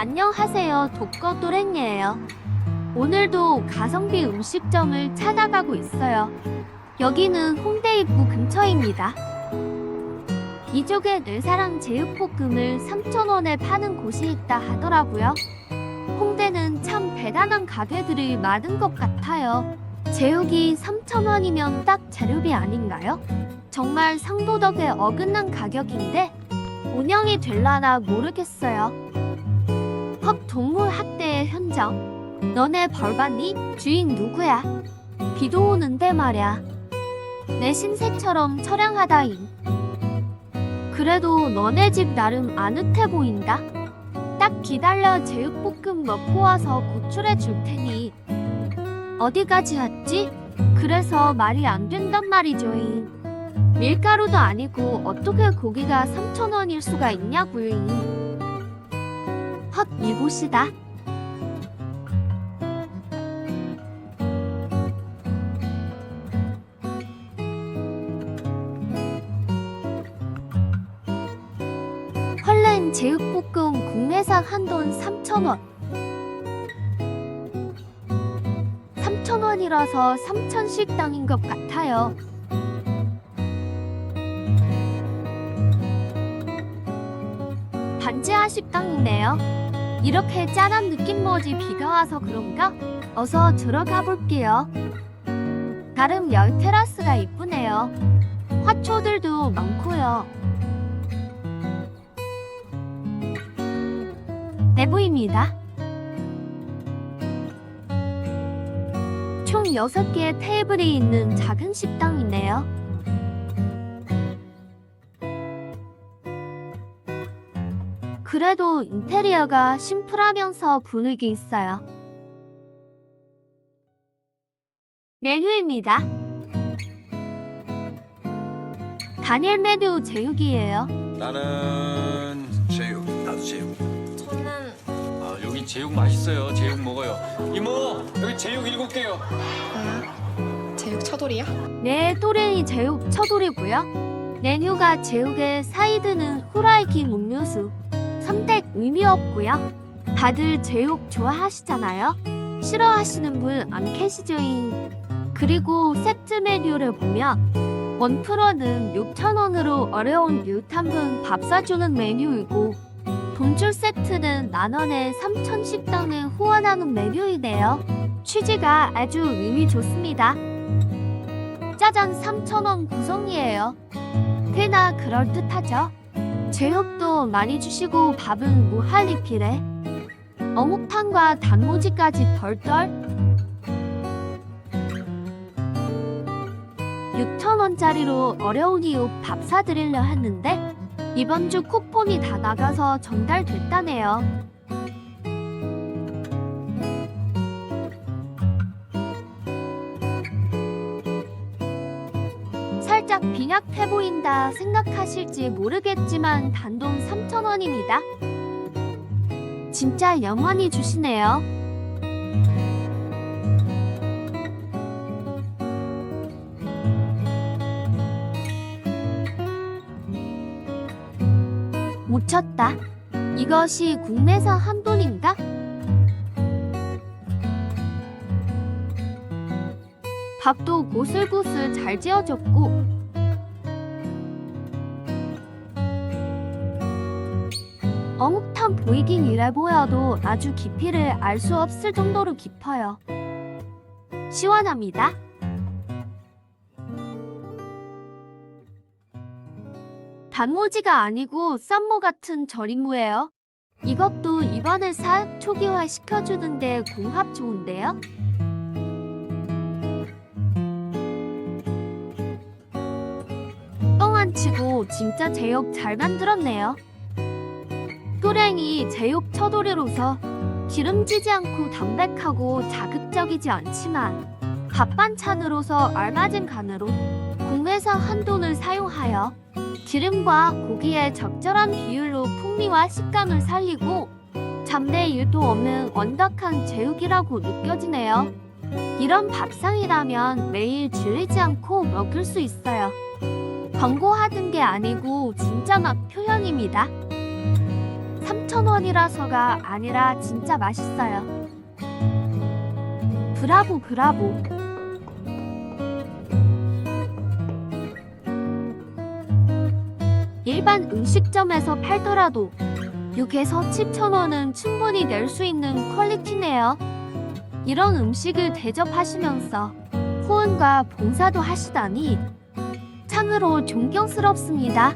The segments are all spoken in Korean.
안녕하세요. 독거도랭이에요. 오늘도 가성비 음식점을 찾아가고 있어요. 여기는 홍대 입구 근처입니다. 이쪽에 내사랑 제육볶음을 3,000원에 파는 곳이 있다 하더라고요. 홍대는 참 대단한 가게들이 많은 것 같아요. 제육이 3,000원이면 딱 재료비 아닌가요? 정말 상도덕에 어긋난 가격인데 운영이 될라나 모르겠어요. 헉 동물 학대의 현장. 너네 벌 받니? 주인 누구야? 비도 오는데 말야. 내 신세처럼 처량하다잉. 그래도 너네 집 나름 아늑해 보인다. 딱 기다려 제육볶음 먹고 와서 고출해 줄 테니. 어디까지 왔지? 그래서 말이 안 된단 말이죠잉. 밀가루도 아니고 어떻게 고기가 3,000원일 수가 있냐고요잉. 헛 이곳이다. 헐렌 제육볶음 국내산 한돈 3,000원. 3,000원이라서 3,000 식당인 것 같아요. 반지하 식당이네요. 이렇게 짠한 느낌 뭐지 비가 와서 그런가? 어서 들어가 볼게요. 나름 열 테라스가 이쁘네요. 화초들도 많고요. 내부입니다. 총 6개의 테이블이 있는 작은 식당이네요. 그래도 인테리어가 심플하면서 분위기 있어요. 메뉴입니다. 단일 메뉴 제육이에요. 나는 제육. 나도 제육. 저는 아, 여기 제육 맛있어요. 제육 먹어요. 이모, 여기 제육 일곱 개요. 뭐야? 제육 차돌이야? 네, 또래이 제육 처돌이고요. 메뉴가 제육에 사이드는 후라이킹 음료수. 의미 없고요. 다들 제육 좋아하시잖아요. 싫어하시는 분 안 계시죠잉. 그리고 세트 메뉴를 보면 원 프로는 6,000원으로 어려운 유탄분 밥 사주는 메뉴이고 돈줄 세트는 만원에 3,000 식당을 후원하는 메뉴이네요. 취지가 아주 의미 좋습니다. 짜장 3,000원 구성이에요. 꽤나 그럴듯하죠? 제육도 많이 주시고 밥은 무할리필에 어묵탕과 단무지까지 덜덜 6,000원짜리로 어려운 이유 밥 사드리려 했는데 이번 주 쿠폰이 다 나가서 전달됐다네요. 살짝 빈약해 보인다 생각하실지 모르겠지만 단돈 3,000원입니다. 진짜 영원히 주시네요. 묻혔다. 이것이 국내산 한돈인가? 밥도 고슬고슬 잘 지어졌고 어묵탕 보이긴 이래 보여도 아주 깊이를 알 수 없을 정도로 깊어요. 시원합니다. 단무지가 아니고 쌈무 같은 절임무예요. 이것도 입안을 살 초기화 시켜주는데 궁합 좋은데요? 뻥 안 치고 진짜 제육 잘 만들었네요. 또랭이 제육 처도리로서 기름지지 않고 담백하고 자극적이지 않지만 밥 반찬으로서 알맞은 간으로 국내산 한돈을 사용하여 기름과 고기의 적절한 비율로 풍미와 식감을 살리고 잡내 일도 없는 완벽한 제육이라고 느껴지네요. 이런 밥상이라면 매일 질리지 않고 먹을 수 있어요. 광고하던 게 아니고 진짜 맛 표현입니다. 7,000원이라서가 아니라 진짜 맛있어요. 브라보 브라보. 일반 음식점에서 팔더라도 6에서 7,000원은 충분히 낼 수 있는 퀄리티네요. 이런 음식을 대접하시면서 후원과 봉사도 하시다니 참으로 존경스럽습니다.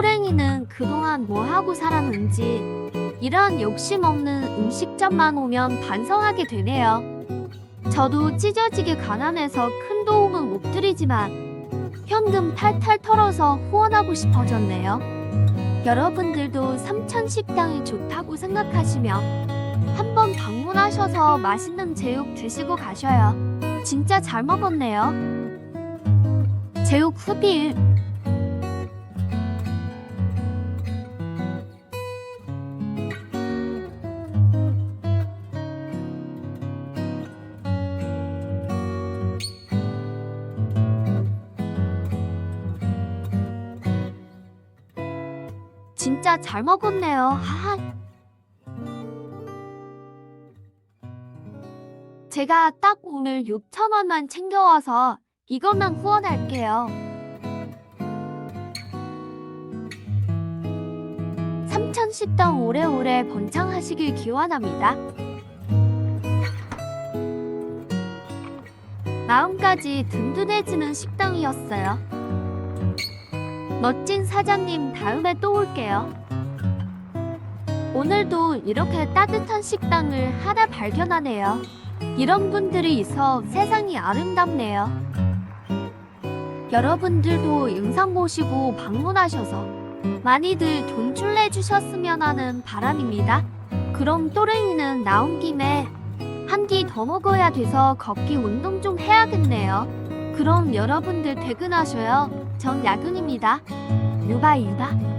또랭이는 그동안 뭐 하고 살았는지 이런 욕심 없는 음식점만 오면 반성하게 되네요. 저도 찢어지게 가난해서 큰 도움은 못 드리지만 현금 탈탈 털어서 후원하고 싶어졌네요. 여러분들도 삼천 식당이 좋다고 생각하시면 한번 방문하셔서 맛있는 제육 드시고 가셔요. 진짜 잘 먹었네요. 제육 후빌 진짜 잘 먹었네요. 하하. 제가 딱 오늘 6천 원만 챙겨와서 이것만 후원할게요. 삼천 식당 오래오래 번창하시길 기원합니다. 마음까지 든든해지는 식당이었어요. 멋진 사장님 다음에 또 올게요. 오늘도 이렇게 따뜻한 식당을 하나 발견하네요. 이런 분들이 있어 세상이 아름답네요. 여러분들도 영상 보시고 방문하셔서 많이들 돈줄 내주셨으면 하는 바람입니다. 그럼 또랭이는 나온 김에 한 끼 더 먹어야 돼서 걷기 운동 좀 해야겠네요. 그럼 여러분들 퇴근하셔요. 전 야근입니다. 유바 유바.